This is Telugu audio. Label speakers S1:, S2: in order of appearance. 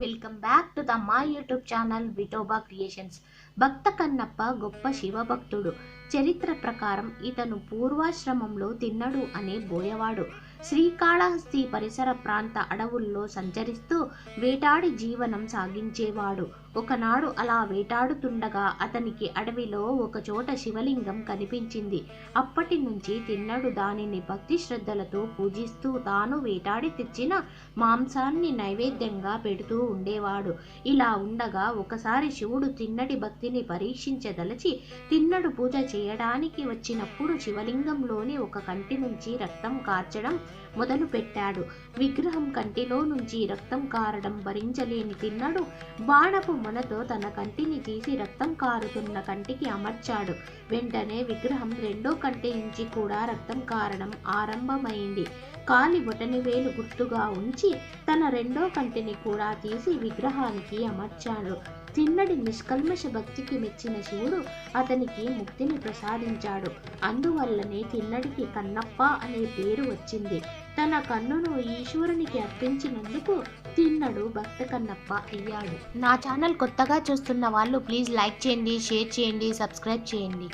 S1: Welcome back to the my YouTube channel Vitoba Creations. భక్త కన్నప్ప గొప్ప శివభక్తుడు. చరిత్ర ప్రకారం ఇతను పూర్వాశ్రమంలో తిన్నడు అనే బోయవాడు. శ్రీకాళహస్తి పరిసర ప్రాంత అడవుల్లో సంచరిస్తూ వేటాడి జీవనం సాగించేవాడు. ఒకనాడు అలా వేటాడుతుండగా అతనికి అడవిలో ఒకచోట శివలింగం కనిపించింది. అప్పటి నుంచి తిన్నడు దానిని భక్తి శ్రద్ధలతో పూజిస్తూ తాను వేటాడి తెచ్చిన మాంసాన్ని నైవేద్యంగా పెడుతూ ఉండేవాడు. ఇలా ఉండగా ఒకసారి శివుడు తిన్నడి భక్తిని పరీక్షించదలచి తిన్నడు పూజ చేయడానికి వచ్చినప్పుడు శివలింగంలోని ఒక కంటి నుంచి రక్తం కార్చడం మొదలు పెట్టాడు విగ్రహం కంటిలో నుంచి రక్తం కారడం భరించలేని తిన్నడు. బాణపు మొనతో తన కంటిని తీసి రక్తం కారుతున్న కంటికి అమర్చాడు. వెంటనే విగ్రహం రెండో కంటి నుంచి కూడా రక్తం కారడం ఆరంభమైంది. కాలి బొటని వేలు గుర్తుగా ఉంచి తన రెండో కంటిని కూడా తీసి విగ్రహానికి అమర్చాడు. తిన్నడి నిష్కల్మష భక్తికి మెచ్చిన శివుడు అతనికి ముక్తిని ప్రసాదించాడు. అందువల్లనే తిన్నడికి కన్నప్ప అనే పేరు వచ్చింది. తన కన్నును ఈశ్వరునికి అర్పించినందుకు తిన్నడు భక్త కన్నప్ప అయ్యాడు. నా ఛానల్ కొత్తగా చూస్తున్న వాళ్ళు ప్లీజ్ లైక్ చేయండి షేర్ చేయండి సబ్స్క్రైబ్ చేయండి.